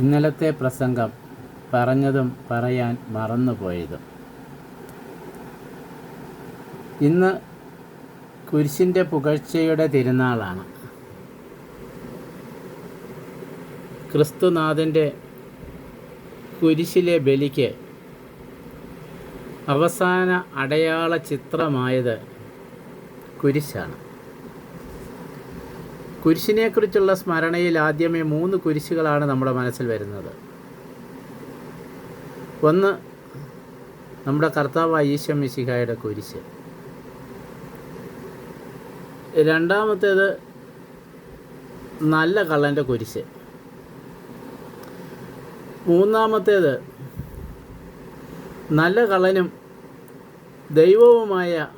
ഇന്നലത്തെ പ്രസംഗം പറഞ്ഞതും പറയാൻ മറന്നുപോയതും. ഇന്ന് കുരിശിന്റെ പുകഴ്ചയുടെ തിരുനാളാണ്. ക്രിസ്തുനാഥന്റെ കുരിശിലെ ബലിക്ക് അവസാന അടയാള ചിത്രമായത് കുരിശാണ്. കുരിശിനെക്കുറിച്ചുള്ള സ്മരണയിൽ ആദ്യമേ മൂന്ന് കുരിശുകളാണ് നമ്മുടെ മനസ്സിൽ വരുന്നത്. ഒന്ന് നമ്മുടെ കർത്താവ് ഈശോ മിശിഹായുടെ കുരിശ്. രണ്ടാമത്തേത് നല്ല കള്ളന്റെ കുരിശ്. മൂന്നാമത്തേത് നല്ല കള്ളനും ദൈവവുമായ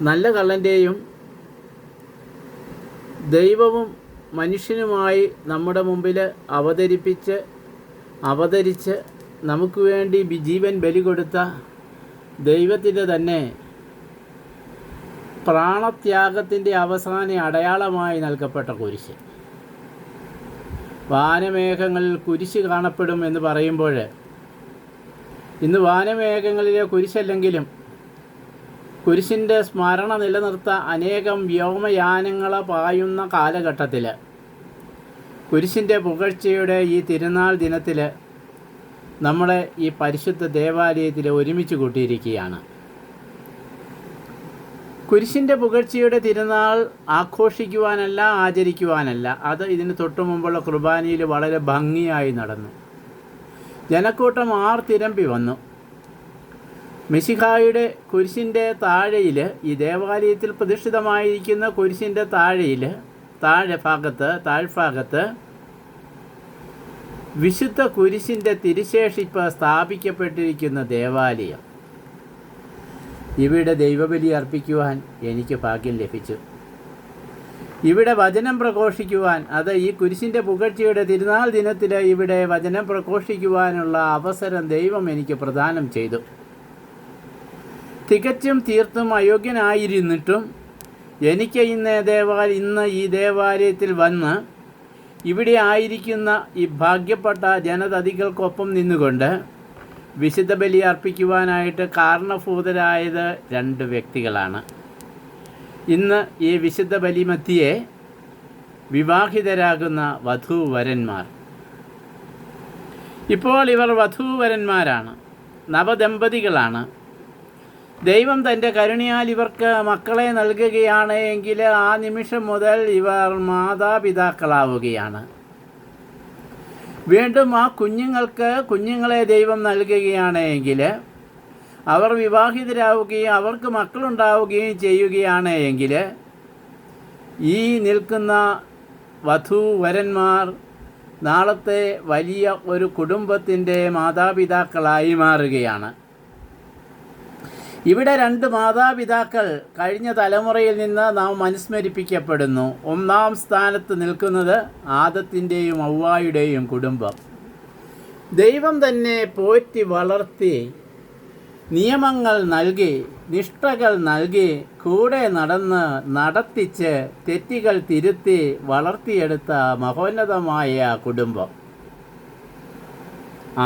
നല്ല കള്ളന്റെയും ദൈവവും മനുഷ്യനുമായി നമ്മുടെ മുമ്പിൽ അവതരിപ്പിച്ച് അവതരിച്ച് നമുക്ക് വേണ്ടി ജീവൻ ബലി കൊടുത്ത ദൈവത്തിന്റെ തന്നെ പ്രാണത്യാഗത്തിന്റെ അവസാന അടയാളമായി നൽകപ്പെട്ട കുരിശ്. വാനമേഘങ്ങളിൽ കുരിശ് കാണപ്പെടും എന്ന് പറയുമ്പോൾ ഇന്ന് വാനമേഘങ്ങളിലെ കുരിശല്ലെങ്കിലും കുരിശിന്റെ സ്മരണ നിലനിർത്ത അനേകം വ്യോമയാനങ്ങൾ പായുന്ന കാലഘട്ടത്തിൽ കുരിശിന്റെ പുകഴ്ചയുടെ ഈ തിരുനാൾ ദിനത്തിൽ നമ്മളെ ഈ പരിശുദ്ധ ദേവാലയത്തിൽ ഒരുമിച്ച് കൂട്ടിയിരിക്കുകയാണ്. കുരിശിന്റെ പുകഴ്ചയുടെ തിരുനാൾ ആഘോഷിക്കുവാനല്ല ആചരിക്കുവാനല്ല അത് ഇതിന് തൊട്ടു മുമ്പുള്ള കുർബാനയിൽ വളരെ ഭംഗിയായി നടന്നു. ജനക്കൂട്ടം ആർ തിരമ്പി വന്നു. മിശിഹായുടെ കുരിശിന്റെ താഴെയിൽ ഈ ദേവാലയത്തിൽ പ്രതിഷ്ഠിതമായിരിക്കുന്ന കുരിശിന്റെ താഴെയിൽ താഴെ ഭാഗത്ത് താഴ്ഭാഗത്ത് വിശുദ്ധ കുരിശിന്റെ തിരുശേഷിപ്പ് സ്ഥാപിക്കപ്പെട്ടിരിക്കുന്ന ദേവാലയം. ഇവിടെ ദൈവബലി അർപ്പിക്കുവാൻ എനിക്ക് ഭാഗ്യം ലഭിച്ചു. ഇവിടെ വചനം പ്രഘോഷിക്കുവാൻ അത് ഈ കുരിശിന്റെ പുകഴ്ചയുടെ തിരുനാൾ ദിനത്തിൽ ഇവിടെ വചനം പ്രഘോഷിക്കുവാനുള്ള അവസരം ദൈവം എനിക്ക് പ്രദാനം ചെയ്തു. തികച്ചും തീർത്തും അയോഗ്യനായിരുന്നിട്ടും എനിക്ക് ഇന്ന് ദേവാല ഇന്ന് ഈ ദേവാലയത്തിൽ വന്ന് ഇവിടെ ആയിരിക്കുന്ന ഈ ഭാഗ്യപ്പെട്ട ജനതതികൾക്കൊപ്പം നിന്നുകൊണ്ട് വിശുദ്ധ ബലി അർപ്പിക്കുവാനായിട്ട് കാരണഭൂതരായത് രണ്ട് വ്യക്തികളാണ്. ഇന്ന് ഈ വിശുദ്ധ ബലിമത്തിയെ വിവാഹിതരാകുന്ന വധൂവരന്മാർ. ഇപ്പോൾ ഇവർ വധൂവരന്മാരാണ് നവദമ്പതികളാണ്. ദൈവം തന്റെ കരുണയാൽ ഇവർക്ക് മക്കളെ നൽകുകയാണ് എങ്കിൽ ആ നിമിഷം മുതൽ ഇവർ മാതാപിതാക്കളാവുകയാണ്. വീണ്ടും ആ കുഞ്ഞുങ്ങൾക്ക് കുഞ്ഞുങ്ങളെ ദൈവം നൽകുകയാണ് എങ്കിൽ അവർ വിവാഹിതരാവുകയും അവർക്ക് മക്കളുണ്ടാവുകയും ചെയ്യുകയാണ് എങ്കിൽ ഈ നിൽക്കുന്ന വധു വരന്മാർ നാളത്തെ വലിയ ഒരു കുടുംബത്തിന്റെ മാതാപിതാക്കളായി മാറുകയാണ്. ഇവിടെ രണ്ട് മാതാപിതാക്കൾ കഴിഞ്ഞ തലമുറയിൽ നിന്ന് നാം അനുസ്മരിപ്പിക്കപ്പെടുന്നു. ഒന്നാം സ്ഥാനത്ത് നിൽക്കുന്നത് ആദത്തിന്റെയും ഔവായുടെയും കുടുംബം. ദൈവം തന്നെ പോറ്റി വളർത്തി നിയമങ്ങൾ നൽകി നിഷ്ഠകൾ നൽകി കൂടെ നടന്ന് നടത്തിച്ച് തെറ്റുകൾ തിരുത്തി വളർത്തിയെടുത്ത മഹോന്നതമായ കുടുംബം.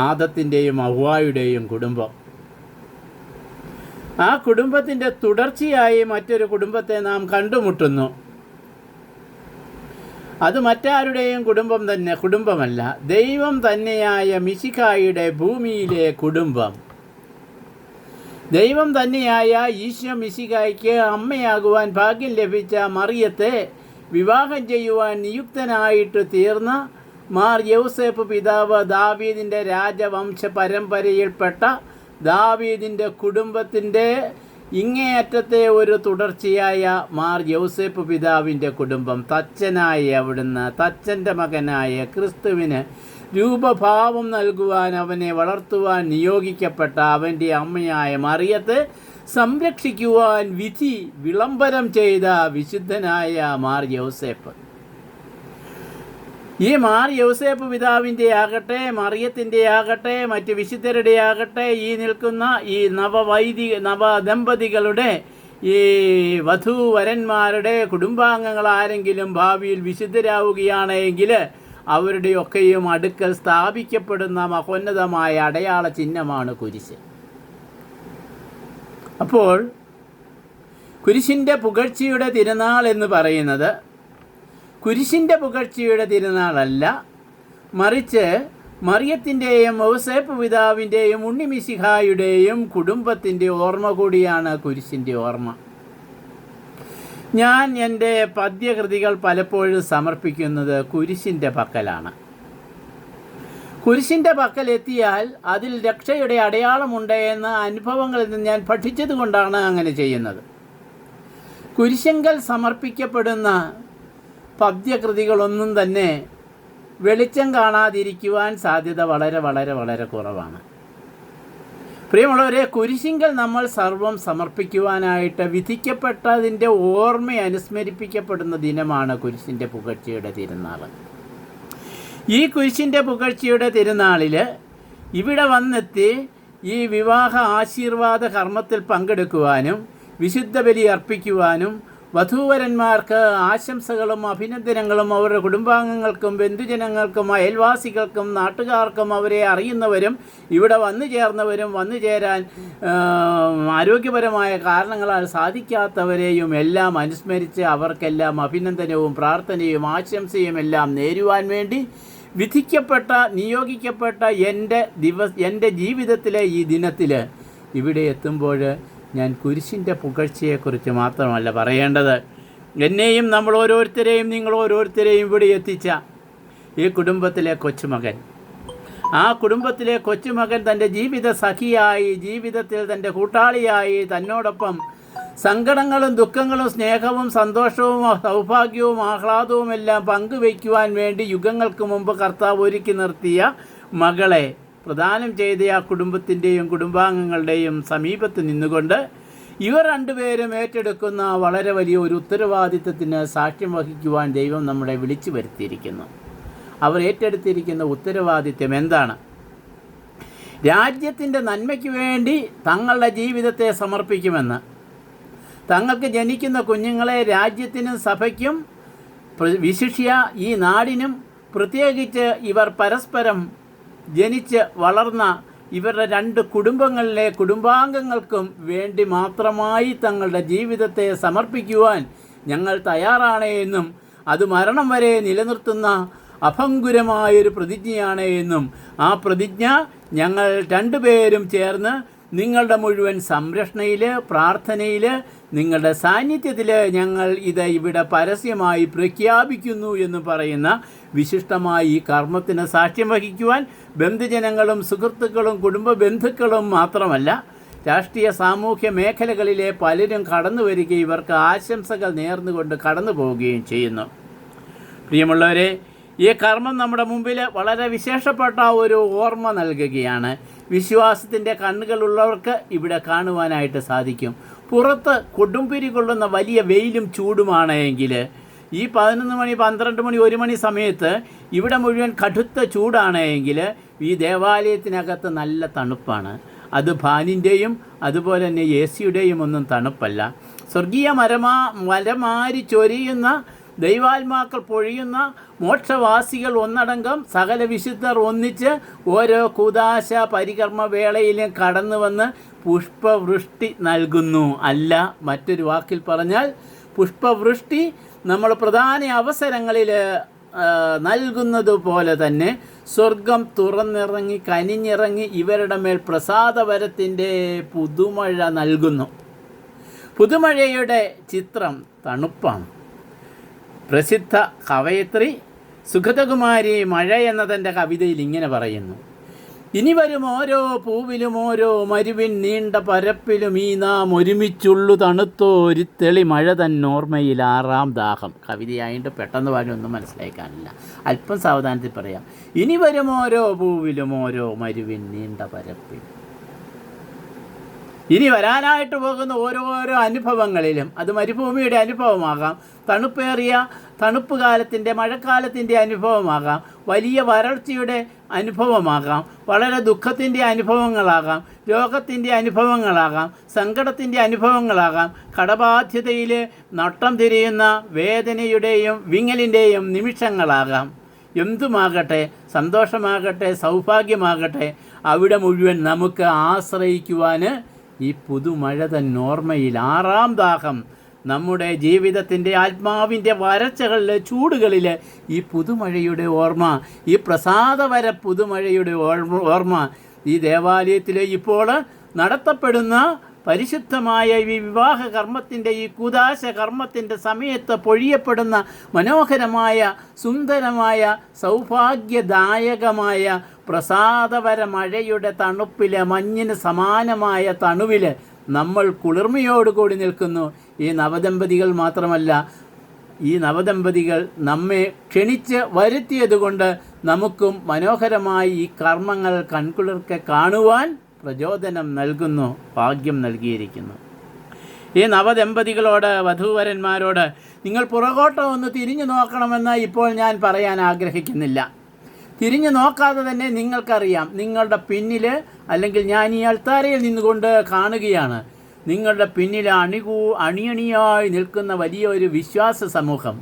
ആദത്തിന്റെയും ഔവായുടെയും കുടുംബം. ആ കുടുംബത്തിന്റെ തുടർച്ചയായി മറ്റൊരു കുടുംബത്തെ നാം കണ്ടുമുട്ടുന്നു. അത് മറ്റാരുടെയും കുടുംബം തന്നെ കുടുംബമല്ല. ദൈവം തന്നെയായ മിശിഖായുടെ ഭൂമിയിലെ കുടുംബം. ദൈവം തന്നെയായ ഈശോ മിശിഖായ്ക്ക് അമ്മയാകുവാൻ ഭാഗ്യം ലഭിച്ച മറിയത്തെ വിവാഹം ചെയ്യുവാൻ നിയുക്തനായിട്ട് തീർന്ന മാർ യൗസേപ്പ് പിതാവ് ദാവീദിന്റെ രാജവംശ പരമ്പരയിൽപ്പെട്ട ദാവീദിന്റെ കുടുംബത്തിന്റെ ഇങ്ങേയറ്റത്തെ ഒരു തുടർച്ചയായ മാർ യൗസേപ്പ് പിതാവിന്റെ കുടുംബം തച്ചനായ അവിടുന്ന് തച്ചന്റെ മകനായ ക്രിസ്തുവിന് രൂപഭാവം നൽകുവാൻ അവനെ വളർത്തുവാൻ നിയോഗിക്കപ്പെട്ട അവന്റെ അമ്മയായ മറിയത്ത് സംരക്ഷിക്കുവാൻ വിധി വിളംബരം ചെയ്ത വിശുദ്ധനായ മാർ യൗസേപ്പ്. ഈ മാർ യൗസേപ്പ് പിതാവിന്റെ ആകട്ടെ മറിയത്തിന്റെ ആകട്ടെ മറ്റ് വിശുദ്ധരുടെ ആകട്ടെ ഈ നിൽക്കുന്ന ഈ നവവൈദി നവദമ്പതികളുടെ ഈ വധൂവരന്മാരുടെ കുടുംബാംഗങ്ങൾ ആരെങ്കിലും ഭാവിയിൽ വിശുദ്ധരാവുകയാണെങ്കിൽ അവരുടെയൊക്കെയും അടുക്കൽ സ്ഥാപിക്കപ്പെടുന്ന മഹോന്നതമായ അടയാള ചിഹ്നമാണ് കുരിശ്. അപ്പോൾ കുരിശിന്റെ പുകഴ്ചയുടെ തിരുനാൾ എന്ന് പറയുന്നത് കുരിശിന്റെ പുകഴ്ചയുടെ തിരുനാളല്ല. മറിച്ച് മറിയത്തിന്റെയും ഔസേപ്പ് പിതാവിന്റെയും ഉണ്ണിമിശിഹായുടെയും കുടുംബത്തിന്റെ ഓർമ്മ കൂടിയാണ് കുരിശിന്റെ ഓർമ്മ. ഞാൻ എന്റെ പദ്യകൃതികൾ പലപ്പോഴും സമർപ്പിക്കുന്നത് കുരിശിന്റെ പക്കലാണ്. കുരിശിന്റെ പക്കൽ എത്തിയാൽ അതിൽ രക്ഷയുടെ അടയാളമുണ്ട് എന്ന അനുഭവങ്ങളിൽ നിന്ന് ഞാൻ പഠിച്ചത് കൊണ്ടാണ് അങ്ങനെ ചെയ്യുന്നത്. കുരിശങ്കൽ സമർപ്പിക്കപ്പെടുന്ന പദ്യകൃതികളൊന്നും തന്നെ വെളിച്ചം കാണാതിരിക്കുവാൻ സാധ്യത വളരെ വളരെ വളരെ കുറവാണ്. പ്രിയമുള്ളവരെ കുരിശിങ്കൽ നമ്മൾ സർവം സമർപ്പിക്കുവാനായിട്ട് വിധിക്കപ്പെട്ടതിന്റെ ഓർമ്മ അനുസ്മരിപ്പിക്കപ്പെടുന്ന ദിനമാണ് കുരിശിന്റെ പുകഴ്ചയുടെ തിരുനാൾ ഈ കുരിശിന്റെ പുകഴ്ചയുടെ തിരുനാളിൽ ഇവിടെ വന്നെത്തി ഈ വിവാഹ ആശീർവാദ കർമ്മത്തിൽ പങ്കെടുക്കുവാനും വിശുദ്ധ ബലി അർപ്പിക്കുവാനും വധൂവരന്മാർക്ക് ആശംസകളും അഭിനന്ദനങ്ങളും അവരുടെ കുടുംബാംഗങ്ങൾക്കും ബന്ധുജനങ്ങൾക്കും അയൽവാസികൾക്കും നാട്ടുകാർക്കും അവരെ അറിയുന്നവരും ഇവിടെ വന്നു ചേർന്നവരും വന്നു ചേരാൻ ആരോഗ്യപരമായ കാരണങ്ങളാൽ സാധിക്കാത്തവരെയും എല്ലാം അനുസ്മരിച്ച് അവർക്കെല്ലാം അഭിനന്ദനവും പ്രാർത്ഥനയും ആശംസയും എല്ലാം നേരുവാൻ വേണ്ടി വിധിക്കപ്പെട്ട നിയോഗിക്കപ്പെട്ട എന്റെ ദിവസ എന്റെ ജീവിതത്തിലെ ഈ ദിനത്തിൽ ഇവിടെ എത്തുമ്പോൾ ഞാൻ കുരിശിന്റെ പുകഴ്ചയെക്കുറിച്ച് മാത്രമല്ല പറയേണ്ടത്. എന്നെയും നമ്മൾ ഓരോരുത്തരെയും നിങ്ങൾ ഓരോരുത്തരെയും ഇവിടെ എത്തിച്ച ഈ കുടുംബത്തിലെ കൊച്ചുമകൻ. ആ കുടുംബത്തിലെ കൊച്ചുമകൻ തന്റെ ജീവിത സഖിയായി ജീവിതത്തിൽ തന്റെ കൂട്ടാളിയായി തന്നോടൊപ്പം സങ്കടങ്ങളും ദുഃഖങ്ങളും സ്നേഹവും സന്തോഷവും സൗഭാഗ്യവും ആഹ്ലാദവും എല്ലാം പങ്കുവയ്ക്കുവാൻ വേണ്ടി യുഗങ്ങൾക്ക് മുമ്പ് കർത്താവ് ഒരുക്കി നിർത്തിയ മകളെ. പ്രദാനം ചെയ്ത ആ കുടുംബത്തിന്റെയും കുടുംബാംഗങ്ങളുടെയും സമീപത്ത് നിന്നുകൊണ്ട് ഇവർ രണ്ടുപേരും ഏറ്റെടുക്കുന്ന വളരെ വലിയ ഒരു ഉത്തരവാദിത്തത്തിന് സാക്ഷ്യം വഹിക്കുവാൻ ദൈവം നമ്മളെ വിളിച്ചു വരുത്തിയിരിക്കുന്നു. അവർ ഏറ്റെടുത്തിരിക്കുന്ന ഉത്തരവാദിത്വം എന്താണ്? രാജ്യത്തിന്റെ നന്മയ്ക്ക് വേണ്ടി തങ്ങളുടെ ജീവിതത്തെ സമർപ്പിക്കുമെന്ന്. തങ്ങൾക്ക് ജനിക്കുന്ന കുഞ്ഞുങ്ങളെ രാജ്യത്തിനും സഭയ്ക്കും വിശിഷ്യ ഈ നാടിനും പ്രത്യേകിച്ച് ഇവർ പരസ്പരം ജനിച്ച് വളർന്ന ഇവരുടെ രണ്ട് കുടുംബങ്ങളിലെ കുടുംബാംഗങ്ങൾക്കും വേണ്ടി മാത്രമായി തങ്ങളുടെ ജീവിതത്തെ സമർപ്പിക്കുവാൻ ഞങ്ങൾ തയ്യാറാണ് എന്നും അത് മരണം വരെ നിലനിർത്തുന്ന അഭംഗുരമായൊരു പ്രതിജ്ഞയാണ് എന്നും ആ പ്രതിജ്ഞ ഞങ്ങൾ രണ്ടുപേരും ചേർന്ന് നിങ്ങളുടെ മുഴുവൻ സംരക്ഷണയിൽ പ്രാർത്ഥനയിൽ നിങ്ങളുടെ സാന്നിധ്യത്തിൽ ഞങ്ങൾ ഇത് ഇവിടെ പരസ്യമായി പ്രഖ്യാപിക്കുന്നു എന്ന് പറയുന്ന വിശിഷ്ടമായ ഈ കർമ്മത്തിന് സാക്ഷ്യം വഹിക്കുവാൻ ബന്ധുജനങ്ങളും സുഹൃത്തുക്കളും കുടുംബ ബന്ധുക്കളും മാത്രമല്ല രാഷ്ട്രീയ സാമൂഹ്യ മേഖലകളിലെ പലരും കടന്നു വരികയും ഇവർക്ക് ആശംസകൾ നേർന്നുകൊണ്ട് കടന്നു പോവുകയും ചെയ്യുന്നു. പ്രിയമുള്ളവരെ ഈ കർമ്മം നമ്മുടെ മുമ്പിൽ വളരെ വിശേഷപ്പെട്ട ഒരു ഓർമ്മ നൽകുകയാണ്. വിശ്വാസത്തിന്റെ കണ്ണുകളുള്ളവർക്ക് ഇവിടെ കാണുവാനായിട്ട് സാധിക്കും. പുറത്ത് കൊടുമ്പിരി കൊള്ളുന്ന വലിയ വെയിലും ചൂടുമാണ് എങ്കിൽ ഈ പതിനൊന്ന് മണി പന്ത്രണ്ട് മണി ഒരു മണി സമയത്ത് ഇവിടെ മുഴുവൻ കടുത്ത ചൂടാണ് എങ്കിൽ ഈ ദേവാലയത്തിനകത്ത് നല്ല തണുപ്പാണ്. അത് ഫാനിന്റെയും അതുപോലെ തന്നെ എ സിയുടെയും ഒന്നും തണുപ്പല്ല. സ്വർഗീയ മരമാ മരമാരി ചൊരിയുന്ന ദൈവാത്മാക്കൾ പൊഴിയുന്ന മോക്ഷവാസികൾ ഒന്നടങ്കം സകല വിശുദ്ധർ ഒന്നിച്ച് ഓരോ കൂതാശ പരികർമ്മ വേളയിലും കടന്നു വന്ന് പുഷ്പവൃഷ്ടി നൽകുന്നു. അല്ല മറ്റൊരു വാക്കിൽ പറഞ്ഞാൽ പുഷ്പവൃഷ്ടി നമ്മൾ പ്രധാന അവസരങ്ങളിൽ നൽകുന്നത് പോലെ തന്നെ സ്വർഗം തുറന്നിറങ്ങി കനിഞ്ഞിറങ്ങി ഇവരുടെ മേൽ പ്രസാദവരത്തിന്റെ പുതുമഴ നൽകുന്നു. പുതുമഴയുടെ ചിത്രം തണുപ്പാണ്. പ്രസിദ്ധ കവയത്രി സുഗതകുമാരി മഴ എന്ന തന്റെ കവിതയിൽ ഇങ്ങനെ പറയുന്നു. ഇനി വരും ഓരോ പൂവിലും ഓരോ മരുവിൻ നീണ്ട പരപ്പിലും ഈ നാം ഒരുമിച്ചുള്ളു തണുത്തോ ഒരു തെളി മഴ തന്നോർമ്മയിൽ ആറാം ദാഹം. കവിതയായിട്ട് പെട്ടെന്ന് പറഞ്ഞൊന്നും മനസ്സിലാക്കാനില്ല അല്പം സാവധാനത്തിൽ പറയാം. ഇനി വരും ഓരോ പൂവിലും ഓരോ മരുവിൻ നീണ്ട പരപ്പിലും. ഇനി വരാനായിട്ട് പോകുന്ന ഓരോരോ അനുഭവങ്ങളിലും അത് മരുഭൂമിയുടെ അനുഭവമാകാം. തണുപ്പേറിയ തണുപ്പ് കാലത്തിന്റെ മഴക്കാലത്തിന്റെ അനുഭവമാകാം. വലിയ വരൾച്ചയുടെ അനുഭവമാകാം. വളരെ ദുഃഖത്തിന്റെ അനുഭവങ്ങളാകാം. രോഗത്തിന്റെ അനുഭവങ്ങളാകാം. സങ്കടത്തിന്റെ അനുഭവങ്ങളാകാം. കടബാധ്യതയിൽ നട്ടം തിരിയുന്ന വേദനയുടെയും വിങ്ങലിന്റെയും നിമിഷങ്ങളാകാം. എന്തുമാകട്ടെ? സന്തോഷമാകട്ടെ? സൗഭാഗ്യമാകട്ടെ? അവിടെ മുഴുവൻ നമുക്ക് ആശ്രയിക്കുവാൻ ഈ പുതുമഴ തന്നോർമ്മയിൽ ആറാം ദാഹം നമ്മുടെ ജീവിതത്തിന്റെ ആത്മാവിന്റെ വരച്ചകളിലെ ചൂടുകളിൽ ഈ പുതുമഴയുടെ ഓർമ്മ ഈ പ്രസാദവര പുതുമഴയുടെ ഓർമ്മ ഓർമ്മ ഈ ദേവാലയത്തിൽ ഇപ്പോൾ നടത്തപ്പെടുന്ന പരിശുദ്ധമായ ഈ വിവാഹ കർമ്മത്തിന്റെ ഈ കുദാശ കർമ്മത്തിന്റെ സമയത്ത് പൊഴിയപ്പെടുന്ന മനോഹരമായ സുന്ദരമായ സൗഭാഗ്യദായകമായ പ്രസാദവര മഴയുടെ തണുപ്പിലെ മഞ്ഞിന് സമാനമായ തണുവിൽ നമ്മൾ കുളിർമയോടുകൂടി നിൽക്കുന്നു. ഈ നവദമ്പതികൾ മാത്രമല്ല ഈ നവദമ്പതികൾ നമ്മെ ക്ഷണിച്ച് വരുത്തിയതുകൊണ്ട് നമുക്കും മനോഹരമായി ഈ കർമ്മങ്ങൾ കൺകുളിർക്കെ കാണുവാൻ പ്രചോദനം നൽകുന്നു ഭാഗ്യം നൽകിയിരിക്കുന്നു. ഈ നവദമ്പതികളോട് വധൂവരന്മാരോട് നിങ്ങൾ പുറകോട്ടം ഒന്ന് തിരിഞ്ഞു നോക്കണമെന്ന് ഇപ്പോൾ ഞാൻ പറയാൻ ആഗ്രഹിക്കുന്നില്ല. തിരിഞ്ഞു നോക്കാതെ തന്നെ നിങ്ങൾക്കറിയാം. നിങ്ങളുടെ പിന്നിൽ അല്ലെങ്കിൽ ഞാൻ ഈ അൾത്താരയിൽ നിന്നുകൊണ്ട് കാണുകയാണ്. നിങ്ങളുടെ പിന്നിൽ അണികൂ അണിയണിയായി നിൽക്കുന്ന വലിയൊരു വിശ്വാസ സമൂഹം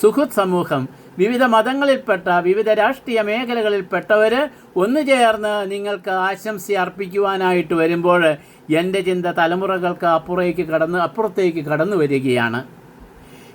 സുഹൃത് സമൂഹം വിവിധ മതങ്ങളിൽപ്പെട്ട വിവിധ രാഷ്ട്രീയ മേഖലകളിൽപ്പെട്ടവർ ഒന്നു ചേർന്ന് നിങ്ങൾക്ക് ആശംസ അർപ്പിക്കുവാനായിട്ട് വരുമ്പോൾ എന്റെ ചിന്ത തലമുറകൾക്ക് അപ്പുറേക്ക് കടന്ന് അപ്പുറത്തേക്ക് കടന്നു വരികയാണ്.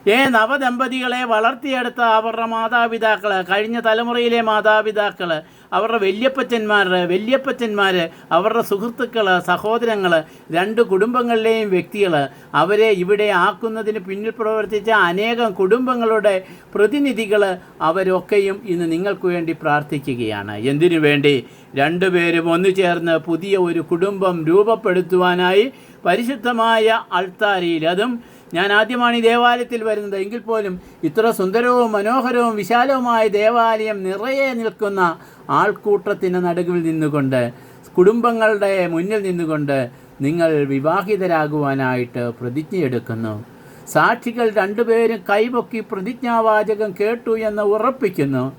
ഏ നവദമ്പതികളെ വളർത്തിയെടുത്ത അവരുടെ മാതാപിതാക്കൾ കഴിഞ്ഞ തലമുറയിലെ മാതാപിതാക്കൾ അവരുടെ വല്യപ്പച്ചന്മാർ വല്യപ്പച്ചന്മാർ അവരുടെ സുഹൃത്തുക്കൾ സഹോദരങ്ങൾ രണ്ട് കുടുംബങ്ങളിലെയും വ്യക്തികൾ അവരെ ഇവിടെ ആക്കുന്നതിന് പിന്നിൽ പ്രവർത്തിച്ച അനേകം കുടുംബങ്ങളുടെ പ്രതിനിധികൾ അവരൊക്കെയും ഇന്ന് നിങ്ങൾക്ക് വേണ്ടി പ്രാർത്ഥിക്കുകയാണ്. എന്തിനു വേണ്ടി? രണ്ടുപേരും ഒന്നു ചേർന്ന് പുതിയ ഒരു കുടുംബം രൂപപ്പെടുത്തുവാനായി പരിശുദ്ധമായ അൾത്താരിയിൽ അതും ഞാൻ ആദ്യമാണ് ഈ ദേവാലയത്തിൽ വരുന്നത്. എങ്കിൽ പോലും ഇത്ര സുന്ദരവും മനോഹരവും വിശാലവുമായ ദേവാലയം നിറയെ നിൽക്കുന്ന ആൾക്കൂട്ടത്തിന്റെ നടുവിൽ നിന്നുകൊണ്ട് കുടുംബങ്ങളുടെ മുന്നിൽ നിന്നുകൊണ്ട് നിങ്ങൾ വിവാഹിതരാകുവാനായിട്ട് പ്രതിജ്ഞയെടുക്കുന്നു. സാക്ഷികൾ രണ്ടുപേരും കൈപൊക്കി പ്രതിജ്ഞാവാചകം കേട്ടു എന്ന് ഉറപ്പിക്കുന്നു.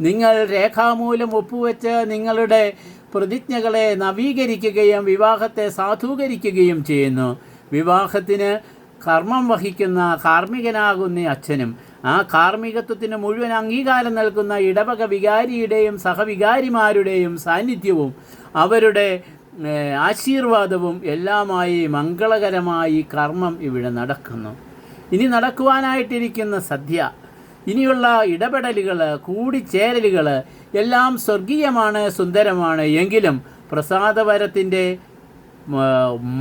നിങ്ങൾ രേഖാമൂലം ഒപ്പുവെച്ച് നിങ്ങളുടെ പ്രതിജ്ഞകളെ നവീകരിക്കുകയും വിവാഹത്തെ സാധൂകരിക്കുകയും ചെയ്യുന്നു. വിവാഹത്തിന് കർമ്മം വഹിക്കുന്ന കാർമ്മികനാകുന്ന അച്ഛനും ആ കാർമ്മികത്വത്തിന് മുഴുവൻ അംഗീകാരം നൽകുന്ന ഇടവക വികാരിയുടെയും സഹവികാരിമാരുടെയും സാന്നിധ്യവും അവരുടെ ആശീർവാദവും എല്ലാമായി മംഗളകരമായി കർമ്മം ഇവിടെ നടക്കുന്നു. ഇനി നടക്കുവാനായിട്ടിരിക്കുന്ന സദ്യ ഇനിയുള്ള ഇടപെടലുകൾ കൂടിച്ചേരലുകൾ എല്ലാം സ്വർഗീയമാണ് സുന്ദരമാണ്. എങ്കിലും പ്രസാദവരത്തിന്റെ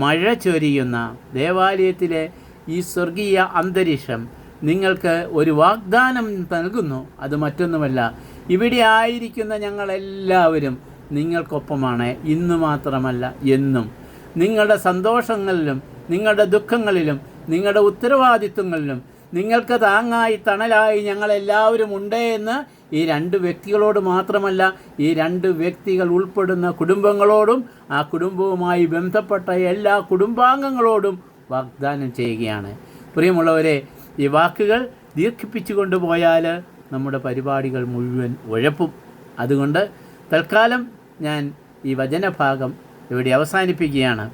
മഴ ചൊരിയുന്ന ദേവാലയത്തിലെ ഈ സ്വർഗീയ അന്തരീക്ഷം നിങ്ങൾക്ക് ഒരു വാഗ്ദാനം നൽകുന്നു. അത് മറ്റൊന്നുമല്ല ഇവിടെ ആയിരിക്കുന്ന ഞങ്ങളെല്ലാവരും നിങ്ങൾക്കൊപ്പമാണ്. ഇന്ന് മാത്രമല്ല എന്നും. നിങ്ങളുടെ സന്തോഷങ്ങളിലും നിങ്ങളുടെ ദുഃഖങ്ങളിലും നിങ്ങളുടെ ഉത്തരവാദിത്വങ്ങളിലും നിങ്ങൾക്ക് താങ്ങായി തണലായി ഞങ്ങളെല്ലാവരും ഉണ്ട് എന്ന് ഈ രണ്ട് വ്യക്തികളോട് മാത്രമല്ല ഈ രണ്ട് വ്യക്തികൾ ഉൾപ്പെടുന്ന കുടുംബങ്ങളോടും ആ കുടുംബവുമായി ബന്ധപ്പെട്ട എല്ലാ കുടുംബാംഗങ്ങളോടും വാഗ്ദാനം ചെയ്യുകയാണ്. പ്രിയമുള്ളവരെ ഈ വാക്കുകൾ ദീർഘിപ്പിച്ചു കൊണ്ടുപോയാൽ നമ്മുടെ പരിപാടികൾ മുഴുവൻ ഉഴപ്പും. അതുകൊണ്ട് തൽക്കാലം ഞാൻ ഈ വചനഭാഗം ഇവിടെ അവസാനിപ്പിക്കുകയാണ്.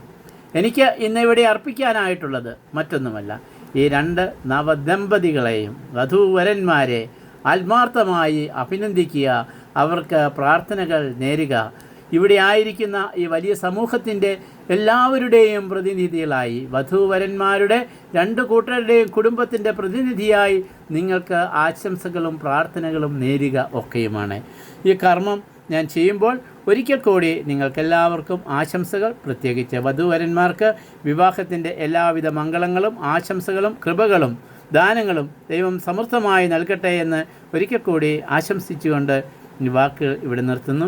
എനിക്ക് ഇന്ന് ഇവിടെ അർപ്പിക്കാനായിട്ടുള്ളത് മറ്റൊന്നുമല്ല. ഈ രണ്ട് നവദമ്പതികളെയും വധൂവരന്മാരെ ആത്മാർത്ഥമായി അഭിനന്ദിക്കുക അവർക്ക് പ്രാർത്ഥനകൾ നേരുക. ഇവിടെ ആയിരിക്കുന്ന ഈ വലിയ സമൂഹത്തിന്റെ എല്ലാവരുടെയും പ്രതിനിധികളായി വധൂവരന്മാരുടെ രണ്ട് കൂട്ടരുടെയും കുടുംബത്തിന്റെ പ്രതിനിധിയായി നിങ്ങൾക്ക് ആശംസകളും പ്രാർത്ഥനകളും നേരുക ഒക്കെയുമാണ്. ഈ കർമ്മം ഞാൻ ചെയ്യുമ്പോൾ ഒരിക്കൽ കൂടി നിങ്ങൾക്കെല്ലാവർക്കും ആശംസകൾ. പ്രത്യേകിച്ച് വധുവരന്മാർക്ക് വിവാഹത്തിന്റെ എല്ലാവിധ മംഗളങ്ങളും ആശംസകളും കൃപകളും ദാനങ്ങളും ദൈവം സമൃദ്ധമായി നൽകട്ടെ എന്ന് ഒരിക്കൽ കൂടി ആശംസിച്ചുകൊണ്ട് വാക്കുകൾ ഇവിടെ നിർത്തുന്നു.